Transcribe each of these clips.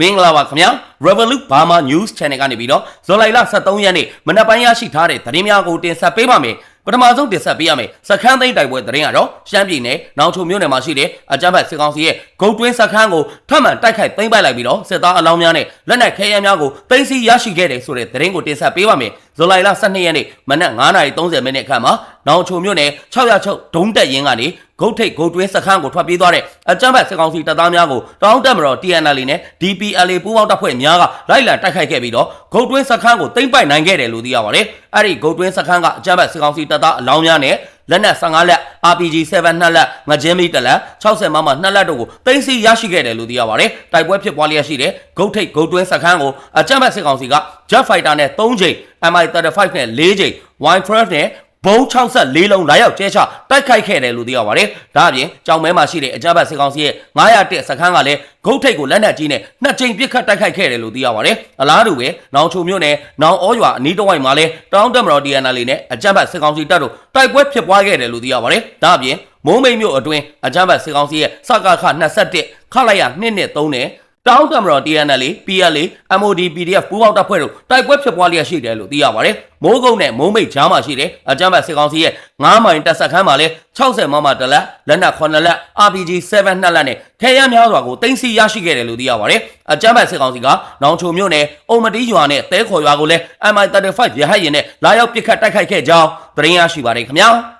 မင်္ဂလာပါခင်ဗျာ Revolut Burma News Channel ကနေပြီးတော့ဇွန်လ23ရက်နေ့မနက်ပိုင်းရရှိထားတဲ့သတင်းများကိုတင်ဆက်ပေးပါမယ်ပထမဆုံးတင်ဆက်ပေးရမယ်စခန်းသိမ်းတိုက်ပွဲသတင်းကတော့ရှမ်းပြည်နယ်နောင်ချုံမြို့နယ်မှာရှိတဲ့အကြမ်းဖက်စစ်ကောင်စီရဲ့ဂုတ်တွင်းစခန်းကိုထပ်မံတိုက်ခိုက်သိမ်းပိုက်လိုက်ပြီးတော့စစ်သားအလောင်းများနဲ့လက်နက်ခဲယမ်းများကိုသိမ်းဆည်းရရှိခဲ့တယ်ဆိုတဲ့သတင်းကိုတင်ဆက်ပေးပါမယ်ဇွန်လ12ရက်နေ့မနက်9:30မိနစ်ခန့်မှာနောင်ချုံမြို့နယ်606ဒုံးတက်ရင်ကနေဂုတ်ထိတ်ဂုတ်တွင်းစခန်းကိုထွက်ပြေးသွားတဲ့အကြမ်းဖက်စစ်ကောင်စီတပ်သားများကိုတောင်းတက်မတော် TNL နဲ့ DPLA ပူးပေါင်းတပ်ဖွဲ့များကလိုက်လံတိုက်ခိုက်ခဲ့ပြီးတော့ဂုတ်တွင်းစခန်းကိုသိမ်းပိုက်နိုင်ခဲ့တယ်လို့သိရပါတယ်။အဲ့ဒီဂုတ်တွင်းစခန်းကအကြမ်းဖက်စစ်ကောင်စီတပ်သားအလောင်းများနဲ့ လက်နက်15လက် RPG 7နှစ်လက်ငကြင်းမီတစ်လက်60မမ2လက်တို့ကိုသိမ်းဆည်းရရှိခဲ့တယ်လို့သိရပါတယ်။တိုက်ပွဲဖြစ်ပွားလျက်ရှိတဲ့ဂုတ်ထိတ်ဂုတ်တွင်းစခန်းကိုအကြမ်းဖက်စစ်ကောင်စီက Jet Fighter နဲ့3ချိန် MI35 နဲ့4ချိန် Y12 နဲ့ ဘုံ64လုံးလာရောက်ကျဲချတိုက်ခိုက်ခဲ့တယ်လို့သိရပါတယ်။ဒါအပြင်ကြောင်မဲမှာရှိတဲ့အကြမ်းဖက်စစ်ကောင်စီရဲ့901စခန်းကလည်းဂုတ်ထိတ်ကိုလက်နက်ကြီးနဲ့နှစ်ကြိမ်ပစ်ခတ်တိုက်ခိုက်ခဲ့တယ်လို့သိရပါတယ်။အလားတူပဲနောင်ချုံမြို့နယ်နောင်ဩရွာအနီးတစ်ဝိုက်မှာလည်းတောင်းတမတော် DNL နဲ့အကြမ်းဖက်စစ်ကောင်စီတပ်တို့တိုက်ပွဲဖြစ်ပွားခဲ့တယ်လို့သိရပါတယ်။ဒါအပြင်မိုးမိတ်မြို့အတွင်းအကြမ်းဖက်စစ်ကောင်စီရဲ့စကခ21ခလိုက်ရ2နဲ့3နဲ့ တောင်းတမတော် TNL PLA MOD PDF ပူးပေါင်းတပ်ဖွဲ့တို့တိုက်ပွဲဖြစ်ပွားလျက်ရှိတယ်လို့သိရပါတယ်။မိုးကုတ်နဲ့မိုးမိတ်ကြားမှာရှိတဲ့အကြမ်းဖက်စစ်ကောင်စီရဲ့9မိုင်တပ်ဆက်ခန်းမှာလည်း60မမတလက်လက်နက်9လက် RPG 7နှစ်လက်နဲ့ခဲယမ်းများစွာကိုတင်စီရရှိခဲ့တယ်လို့သိရပါတယ်။အကြမ်းဖက်စစ်ကောင်စီကနောင်ချုံမြို့နယ်အုံမတီးရွာနဲ့တဲခေါ်ရွာကိုလည်း MI35 ရဟတ်ရင်နဲ့လာရောက်ပစ်ခတ်တိုက်ခိုက်ခဲ့ကြောင်းသတင်းရရှိပါတယ်ခင်ဗျာ။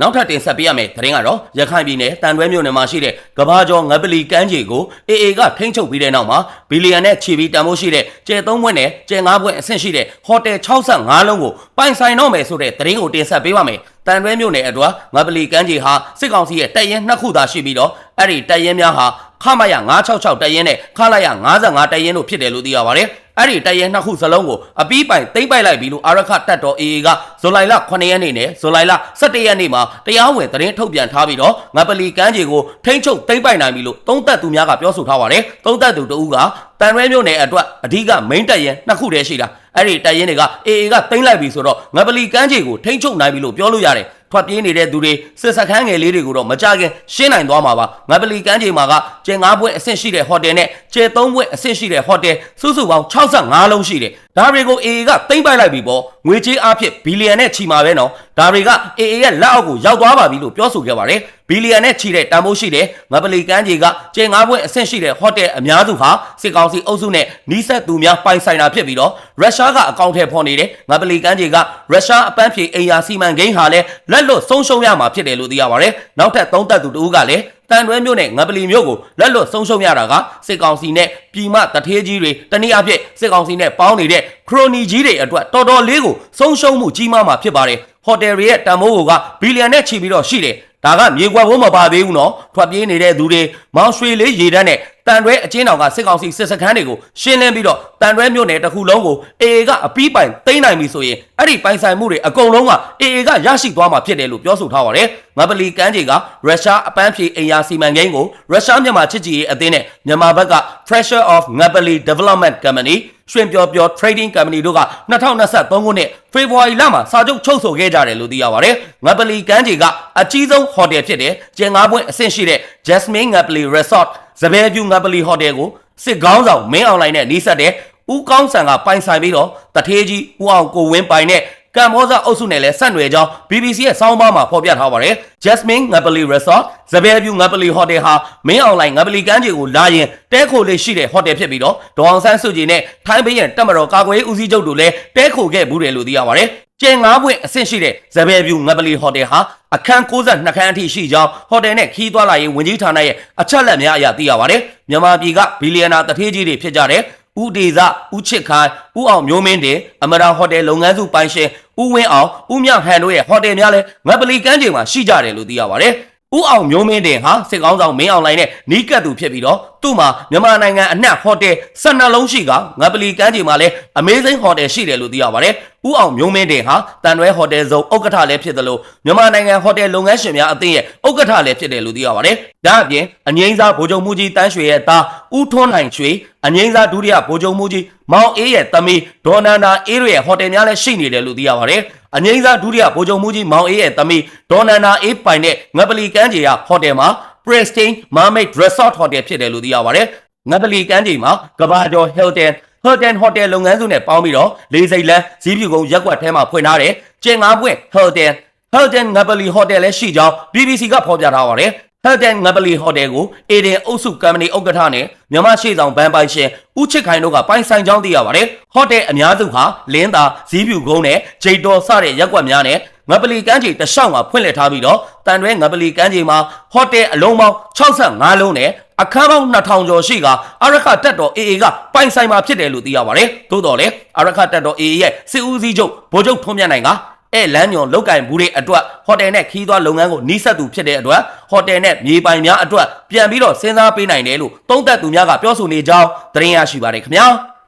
နောက်ထပ်တင်ဆက်ပေးရမယ့်သတင်းကတော့ရခိုင်ပြည်နယ်တန်တွဲမြို့နယ်မှာရှိတဲ့ကဘာကျော်ငပလီကမ်းခြေကို AA ကထိန်းချုပ်ပြီးတဲ့နောက်မှာဘီလီယံနဲ့ချီပြီးတန်ဖိုးရှိတဲ့ကျဲ3ဘွဲ့နဲ့ကျဲ5ဘွဲ့အဆင့်ရှိတဲ့ဟိုတယ်65လုံးကိုပိုင်ဆိုင်တော့မယ်ဆိုတဲ့သတင်းကိုတင်ဆက်ပေးပါမယ်။တန်တွဲမြို့နယ်အတွက်ငပလီကမ်းခြေဟာစစ်ကောင်စီရဲ့တပ်ရင်းနှစ်ခုသာရှိပြီးတော့အဲ့ဒီတပ်ရင်းများဟာခမရ966တပ်ရင်းနဲ့ခလာရ55တပ်ရင်းတို့ဖြစ်တယ်လို့သိရပါတယ်။ အဲ့ဒီတပ်ရင်းနှစ်ခုစလုံးကိုအပီးပိုင်သိမ့်ပိုက်လိုက်ပြီလို့အာရခတပ်တော် AA ကဇူလိုင်လ9ရက်နေ့နဲ့ဇူလိုင်လ17ရက်နေ့မှာတရားဝင်သတင်းထုတ်ပြန်ထားပြီးတော့ငပလီကမ်းခြေကိုထိမ့်ချုပ်သိမ့်ပိုက်နိုင်ပြီလို့သုံးသက်သူများကပြောဆိုထားပါတယ်။သုံးသက်သူတဦးကတန်ရွဲမြို့နယ်အတွက်အဓိက main တပ်ရင်းနှစ်ခုတည်းရှိတာအဲ့ဒီတပ်ရင်းတွေက AA ကသိမ့်လိုက်ပြီဆိုတော့ငပလီကမ်းခြေကိုထိမ့်ချုပ်နိုင်ပြီလို့ပြောလို့ရတယ်။ ထွက်ပြေးနေတဲ့သူတွေစစ်စခန်းငယ်လေးတွေကိုတော့မကြခင်ရှင်းနိုင်သွားမှာပါငပလီကမ်းခြေမှာကကျဲ9ဘွဲ့အဆင့်ရှိတဲ့ဟိုတယ်နဲ့ကျဲ3ဘွဲ့အဆင့်ရှိတဲ့ဟိုတယ်စုစုပေါင်း65လုံးရှိတယ်ဒါတွေကို AA ကသိမ့်ပိုက်လိုက်ပြီပေါ့ငွေကြေးအဖြစ်ဘီလီယံနဲ့ချီမှာပဲနော်ဒါတွေက AA ရဲ့လက်အောက်ကိုရောက်သွားပါပြီလို့ပြောဆိုခဲ့ပါတယ်ဘီလီယံနဲ့ချီတဲ့တန်ဖိုးရှိတဲ့ငပလီကမ်းခြေကကျဲ9ဘွဲ့အဆင့်ရှိတဲ့ဟိုတယ်အများစုဟာစစ်ကောင်စီအုပ်စုနဲ့နီးစပ်သူများပိုင်ဆိုင်တာဖြစ်ပြီးတော့ရုရှားကအကောင့်ထဲဖော်နေတဲ့ငပလီကမ်းခြေကရုရှားအပန်းဖြေအိမ်ယာစီမံကိန်းဟာလည်းလက်လွတ်ဆုံးရှုံးရမှာဖြစ်တယ်လို့သိရပါတယ်နောက်ထပ်သုံးသက်သူတဦးကလည်းတန်တွဲမြို့နဲ့ငပလီမြို့ကိုလက်လွတ်ဆုံးရှုံးရတာကစစ်ကောင်စီနဲ့ပြည်မတထေးကြီးတွေတနည်းအားဖြင့်စစ်ကောင်စီနဲ့ပေါင်းနေတဲ့ခရိုနီကြီးတွေအတွက်တော်တော်လေးကိုဆုံးရှုံးမှုကြီးမားမှာဖြစ်ပါတယ်ဟိုတယ်တွေရဲ့တန်ဖိုးကဘီလီယံနဲ့ချီပြီးတော့ရှိတယ်ဒါကမြေကွက်ဘိုးမပါသေးဘူးနော်ထွက်ပြေးနေတဲ့သူတွေမောင်ရွှေလေးရေတန်းနဲ့တန်တွဲအချင်းတော်ကစစ်ကောင်စီစစ်စခန်းတွေကိုရှင်းလင်းပြီးတော့တန်တွဲမြို့နယ်တစ်ခုလုံးကို AA ကအပီးပိုင်သိမ်းနိုင်ပြီဆိုရင်အဲ့ဒီပိုင်ဆိုင်မှုတွေအကုန်လုံးက AA ကရရှိသွားမှာဖြစ်တယ်လို့ပြောဆိုထားပါတယ်ငပလီကမ်းခြေကရုရှားအပန်းဖြေအိမ်ယာစီမံကိန်းကိုရုရှားမြန်မာချစ်ကြည်ရေးအသင်းနဲ့မြန်မာဘက်က Treasure of Ngapali Development Company ရွှင်ပျော်ပျော် Trading Company တို့က2023ခုနှစ်ဖေဖော်ဝါရီလမှာစာချုပ်ချုပ်ဆိုခဲ့ကြတယ်လို့သိရပါတယ်။ငပလီကမ်းခြေကအကြီးဆုံးဟိုတယ်ဖြစ်တဲ့ကျင်ငါးပွင့်အဆင့်ရှိတဲ့ Jasmine Ngapali Resort ဇဘဲပြူငပလီဟိုတယ်ကိုစစ်ကောင်းဆောင်မင်းအောင်လိုင်းနဲ့နှီးဆက်တဲ့ဦးကောင်းဆန်ကပိုင်ဆိုင်ပြီးတော့တထေးကြီးဦးအောင်ကိုဝင်းပိုင်တဲ့ ကမ္ဘောဇအုပ်စုနဲ့လည်းဆက်နွယ်ကြောင်း BBC ရဲ့စောင်းပါးမှာဖော်ပြထားပါတယ်။ Jasmine Ngapali Resort ဇဘဲပြူငပလီဟိုတယ်ဟာမင်းအောင်လိုင်းငပလီကမ်းခြေကိုလာရင်တဲခိုလေးရှိတဲ့ဟိုတယ်ဖြစ်ပြီးတော့ဒေါအောင်ဆန်းစုကြည်နဲ့ထိုင်းဘရင်တက်မတော်ကာကွယ်ရေးဦးစီးချုပ်တို့လည်းတဲခိုခဲ့ဘူးတယ်လို့သိရပါတယ်။ကျဲငါးပွင့်အဆင့်ရှိတဲ့ဇဘဲပြူငပလီဟိုတယ်ဟာအခန်း62ခန်းအထိရှိကြောင်းဟိုတယ်နဲ့ခီးသွားလာရေးဝန်ကြီးဌာနရဲ့အချက်လက်များအရသိရပါတယ်။မြန်မာပြည်ကဘီလီယံနာတထေးကြီးတွေဖြစ်ကြတဲ့ ဦးဒေဇဦးချစ်ခိုင်ဦးအောင်မျိုးမင်းတင်အမရာဟိုတယ်လုပ်ငန်းစုပိုင်ရှင်ဦးဝင်းအောင်ဦးမြဟန်တို့ရဲ့ဟိုတယ်များလည်းငပလီကမ်းခြေမှာရှိကြတယ်လို့သိရပါတယ်။ ဦးအောင်မျိုးမင်းတင်ဟာစစ်ကောင်းဆောင်မင်းအောင်လိုင်းနဲ့နီးကပ်သူဖြစ်ပြီးတော့သူ့မှာမြန်မာနိုင်ငံအနှံ့ဟိုတယ်12လုံးရှိကငပလီကမ်းခြေမှာလည်းအမေးစိမ်းဟိုတယ်ရှိတယ်လို့သိရပါတယ်။ဦးအောင်မျိုးမင်းတင်ဟာတန်တွဲဟိုတယ်ဇုံဥက္ကဋ္ဌလည်းဖြစ်တယ်လို့မြန်မာနိုင်ငံဟိုတယ်လုပ်ငန်းရှင်များအသင်းရဲ့ဥက္ကဋ္ဌလည်းဖြစ်တယ်လို့သိရပါတယ်။ဒါအပြင်အငိမ့်စားဗိုလ်ချုပ်မှုကြီးတန်းရွှေရဲ့သားဦးထွန်းနိုင်ရွှေအငိမ့်စားဒုတိယဗိုလ်ချုပ်မှုကြီးမောင်အေးရဲ့သမီးဒေါ်နန္ဒာအေးရဲ့ဟိုတယ်များလည်းရှိနေတယ်လို့သိရပါတယ်။ အငိမ့်စားဒုတိယဗိုလ်ချုပ်မှုကြီးမောင်အေးရဲ့သမီးဒေါ်နန္ဒာအေးပိုင်တဲ့ငပလီကမ်းခြေရဟိုတယ်မှာ Prestige Mermaid Resort Hotel ဖြစ်တယ်လို့သိရပါတယ်ငပလီကမ်းခြေမှာကဘာကျော် Hilton Hilton Hotel လုပ်ငန်းစုနဲ့ပေါင်းပြီးတော့လေးစိတ်လန်းဇီးဖြူကုန်းရက်ကွက်ထဲမှာဖွင့်ထားတဲ့ကျင်းငါးပွင့် Hilton Hilton ငပလီ Hotel လည်းရှိကြောင်း BBC ကဖော်ပြထားပါတယ်။ Hilton ငပလီ Hotel ကို Eden အုပ်စုကမ္ပဏီဥက္ကဋ္ဌနဲ့မြန်မာရှေ့ဆောင်ဘန်ပိုင်ရှင်ဦးချစ်ခိုင်တို့ကပိုင်ဆိုင်ကြောင်းသိရပါတယ်။ Hotel အများစုဟာလင်းသာဇီးဖြူကုန်းနဲ့ဂျိတ်တော်စတဲ့ရက်ကွက်များနဲ့ငပလီကမ်းခြေတစ်လျှောက်မှာဖွင့်လှစ်ထားပြီးတော့တန်တွဲငပလီကမ်းခြေမှာဟိုတယ်အလုံးပေါင်း65လုံးနဲ့အခန်းပေါင်း2000ကျော်ရှိကအရခတက်တော် AA ကပိုင်ဆိုင်မှာဖြစ်တယ်လို့သိရပါတယ်။သို့တော်လည်းအရခတက်တော် AA ရဲ့စစ်ဦးစီးချုပ်ဗိုလ်ချုပ်ထွန်းမြတ်နိုင်က အဲလမ်းညွန်လောက်ကင်ဘူးတွေအတွက်ဟိုတယ်နဲ့ခီးသွွားလုပ်ငန်းကိုနှီးဆက်သူဖြစ်တဲ့အတွက်ဟိုတယ်နဲ့မြေပိုင်များအတွက်ပြန်ပြီးတော့စဉ်းစားပေးနိုင်တယ်လို့သုံးသပ်သူများကပြောဆိုနေကြောင်းသတင်းရရှိပါတယ်ခင်ဗျာ။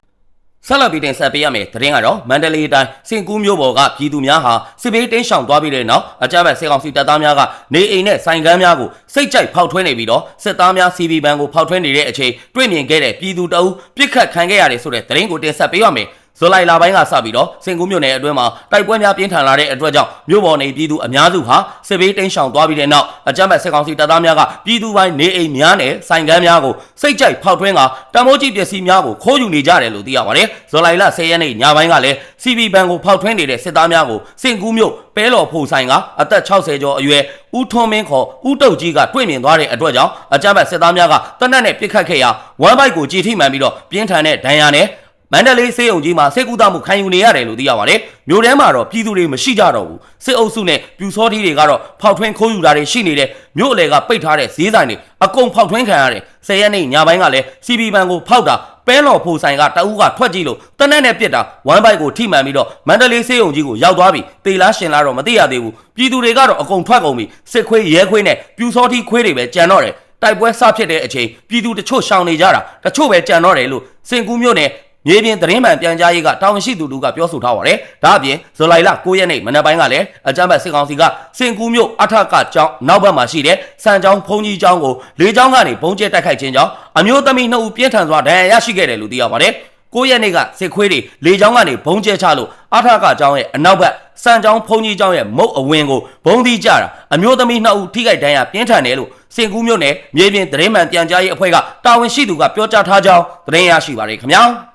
ဆက်လက်ပြီးတင်ဆက်ပေးရမယ်သတင်းကတော့မန္တလေးတိုင်းစင်ကူးမြို့ပေါ်ကပြည်သူများဟာစစ်ဘေးတင်းရှောင်သွားပြီးတဲ့နောက်အကြမ်းဖက်စစ်ကောင်စီတပ်သားများကနေအိမ်နဲ့ဆိုင်ကမ်းများကိုစိတ်ကြိုက်ဖောက်ထွင်းနေပြီးတော့စစ်သားများ CB ဘန်ကိုဖောက်ထွင်းနေတဲ့အချိန်တွေ့မြင်ခဲ့တဲ့ပြည်သူတအုပ်ပြစ်ခတ်ခံခဲ့ရတယ်ဆိုတဲ့သတင်းကိုတင်ဆက်ပေးရမယ် ဇူလိုင်လပိုင်းကစပြီးတော့စင်ကူးမြို့နယ်အတွင်းမှာတိုက်ပွဲများပြင်းထန်လာတဲ့အတွက်ကြောင့်မြို့ပေါ်နေပြည်သူအများစုဟာစစ်ဘေးတိမ်းရှောင်သွားပြီးတဲ့နောက်အကြမ်းဖက်စစ်ကောင်စီတပ်သားများကပြည်သူပိုင်းနေအိမ်များနဲ့ဆိုင်ကမ်းများကိုစိတ်ကြိုက်ဖောက်ထွင်းကတမိုးကြီးပစ္စည်းများကိုခိုးယူနေကြတယ်လို့သိရပါတယ်။ဇူလိုင်လ10ရက်နေ့ညပိုင်းကလည်း CB ဘန်ကိုဖောက်ထွင်းနေတဲ့စစ်သားများကိုစင်ကူးမြို့ပဲလော်ဖိုဆိုင်ကအသက်60ကျော်အရွယ်ဦးထွန်းမင်းခေါ်ဦးတုတ်ကြီးကတွေ့မြင်သွားတဲ့အတွက်ကြောင့်အကြမ်းဖက်စစ်သားများကတနက်နဲ့ပစ်ခတ်ခဲ့ရာဝမ်ဘိုက်ကိုကြည်ထိမှန်ပြီးတော့ပြင်းထန်တဲ့ဒဏ်ရာနဲ့ မန္တလေးစေးုံကြီးမှာစိတ်ကူးတမှုခံယူနေရတယ်လို့သိရပါတယ်။မြို့ထဲမှာတော့ပြည်သူတွေမရှိကြတော့ဘူး။စစ်အုပ်စုနဲ့ပြူစောထီးတွေကတော့ဖောက်ထွင်းခိုးယူတာတွေရှိနေတယ်။မြို့အလေကပိတ်ထားတဲ့ဈေးဆိုင်တွေအကုန်ဖောက်ထွင်းခံရတယ်။ဆယ်ရက်နေ့ညပိုင်းကလည်း CB ဘန်ကိုဖောက်တာပဲလော်ဖိုဆိုင်ကတအူးကထွက်ကြည့်လို့တနက်နဲ့ပြစ်တာဝမ်ဘိုက်ကိုထိမှန်ပြီးတော့မန္တလေးစေးုံကြီးကိုရောက်သွားပြီ။တေလားရှင်လားတော့မသိရသေးဘူး။ပြည်သူတွေကတော့အကုန်ထွက်ကုန်ပြီ။စစ်ခွေးရဲခွေးနဲ့ပြူစောထီးခွေးတွေပဲကြံတော့တယ်။တိုက်ပွဲစဖြစ်တဲ့အချိန်ပြည်သူတချို့ရှောင်နေကြတာတချို့ပဲကြံတော့တယ်လို့စင်ကူးမြို့နယ် မြေပြင်သတင်းမှန်ပြန်ကြားရေးကတာဝန်ရှိသူတို့ကပြောဆိုထားပါတယ်။ဒါအပြင်ဇူလိုင်လ9ရက်နေ့မနက်ပိုင်းကလည်းအကြမ်းဖက်စစ်ကောင်စီကစင်ကူးမြို့အထက်ကကျောင်းနောက်ဘက်မှာရှိတဲ့စံကျောင်းဖုံကြီးကျောင်းကိုလေကျောင်းကနေဘုံကျဲတိုက်ခိုက်ခြင်းကြောင့်အမျိုးသမီးနှစ်ဦးပြင်းထန်စွာဒဏ်ရာရရှိခဲ့တယ်လို့သိရပါတယ်။9ရက်နေ့ကစစ်ခွေးတွေလေကျောင်းကနေဘုံကျဲချလို့အထက်ကကျောင်းရဲ့အနောက်ဘက်စံကျောင်းဖုံကြီးကျောင်းရဲ့မုတ်အဝင်ကိုဘုံသီးကြတာအမျိုးသမီးနှစ်ဦးထိခိုက်ဒဏ်ရာပြင်းထန်တယ်လို့စင်ကူးမြို့နယ်မြေပြင်သတင်းမှန်ပြန်ကြားရေးအဖွဲ့ကတာဝန်ရှိသူကပြောကြားထားကြောင်းသတင်းရရှိပါတယ်ခင်ဗျာ။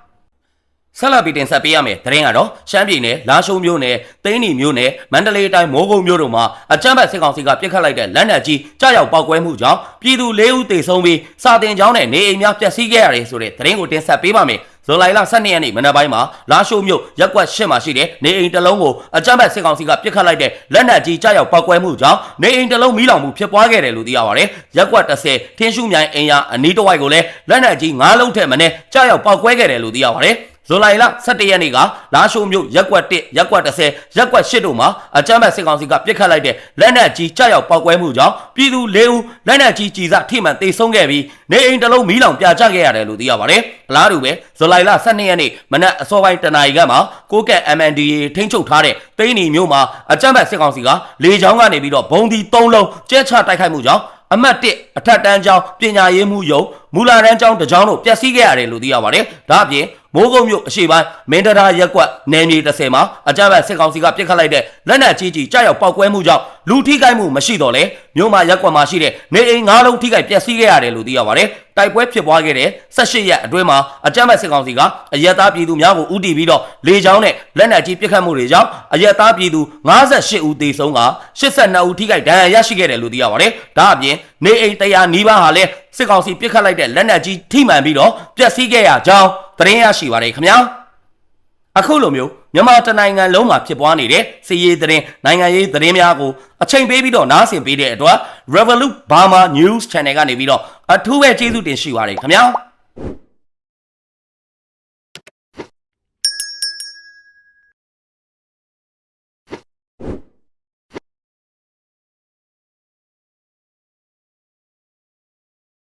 ဆက်လက်ပြီးတင်ဆက်ပေးရမယ်သတင်းကတော့ရှမ်းပြည်နယ်လာရှိုးမြို့နယ်သိန်းနီမြို့နယ်မန္တလေးတိုင်းမိုးကုတ်မြို့တို့မှာအကြမ်းဖက်စစ်ကောင်စီကပြစ်ခတ်လိုက်တဲ့လက်နက်ကြီးကြားရောက်ပောက်ကွဲမှုကြောင့်ပြည်သူ၄ဦးသေဆုံးပြီးစာတင်ကျောင်းနဲ့နေအိမ်များပျက်စီးခဲ့ရတယ်ဆိုတဲ့သတင်းကိုတင်ဆက်ပေးပါမယ်ဇူလိုင်လ12ရက်နေ့မနက်ပိုင်းမှာလာရှိုးမြို့ရက်ကွက်ရှစ်မှာရှိတဲ့နေအိမ်တစ်လုံးကိုအကြမ်းဖက်စစ်ကောင်စီကပြစ်ခတ်လိုက်တဲ့လက်နက်ကြီးကြားရောက်ပောက်ကွဲမှုကြောင့်နေအိမ်တစ်လုံးမီးလောင်မှုဖြစ်ပွားခဲ့တယ်လို့သိရပါတယ်။ရက်ကွက်30ထင်းရှုမြိုင်အိမ်ယာအနီးတစ်ဝိုက်ကိုလည်းလက်နက်ကြီး9လုံးထက်မနည်းကြားရောက်ပောက်ကွဲခဲ့တယ်လို့သိရပါတယ်။ ဇူလိုင်လ17ရက်နေ့ကလာရှိုးမြို့ရက်ကွက်1ရက်ကွက်30ရက်ကွက်8တို့မှာအကြမ်းဖက်စစ်ကောင်စီကပြစ်ခတ်လိုက်တဲ့လက်နက်ကြီးကြောက်ရောက်ပောက်ကွဲမှုကြောင့်ပြည်သူ၄ဦးလက်နက်ကြီးကြီးစားထိမှန်သေဆုံးခဲ့ပြီးနေအိမ်တစ်လုံးမီးလောင်ပြာကျခဲ့ရတယ်လို့သိရပါတယ်။အလားတူပဲဇူလိုင်လ12ရက်နေ့မနက်အစောပိုင်းတနာရီခန့်မှာကိုကက် MNDA ထိန်းချုပ်ထားတဲ့သိန်းနီမြို့မှာအကြမ်းဖက်စစ်ကောင်စီကလေကြောင်းကနေပြီးတော့ဘုံဒီ၃လုံးကျဲချတိုက်ခိုက်မှုကြောင့်အမှတ်1အထက်တန်းကျောင်းပညာရေးမှုယုံမူလာတန်းကျောင်းတစ်ကျောင်းတို့ပျက်စီးခဲ့ရတယ်လို့သိရပါတယ်။ဒါအပြင်မိုးကုတ်မြို့အရှိပိုင်းမင်းတရာရက်ကွက်နယ်မြေ30မှာအကြမ်းဖက်စစ်ကောင်စီကပြစ်ခတ်လိုက်တဲ့လက်နက်ကြီးကြီးကြားရောက်ပောက်ကွဲမှုကြောင့်လူထိခိုက်မှုမရှိတော့လေမြို့မှာရက်ကွက်မှာရှိတဲ့နေအိမ်၅လုံးထိခိုက်ပျက်စီးခဲ့ရတယ်လို့သိရပါတယ်။တိုက်ပွဲဖြစ်ပွားခဲ့တဲ့18ရက်အတွင်းမှာအကြမ်းဖက်စစ်ကောင်စီကအရက်သားပြည်သူများကိုဥတီပြီးတော့လေကြောင်းနဲ့လက်နက်ကြီးပစ်ခတ်မှုတွေကြောင့်အရက်သားပြည်သူ58ဦးသေဆုံးက82ဦးထိခိုက်ဒဏ်ရာရရှိခဲ့တယ်လို့သိရပါတယ်။ဒါအပြင်နေအိမ်100နီးပါးဟာလည်းစစ်ကောင်စီပစ်ခတ်လိုက်တဲ့လက်နက်ကြီးထိမှန်ပြီးတော့ပျက်စီးခဲ့ရကြောင်းသတင်းရရှိပါတယ်ခင်ဗျာအခုလိုမျိုးမြန်မာတနိုင်ငံလုံးမှာဖြစ်ပွားနေတဲ့စီးရေးသတင်းနိုင်ငံရေးသတင်းများကိုအချိန်ပေးပြီးတော့နားဆင်ပေးတဲ့အတွက် Revolut Burma News Channel ကနေပြီးတော့အထူးပဲကျေးဇူးတင်ရှိပါတယ်ခင်ဗျာ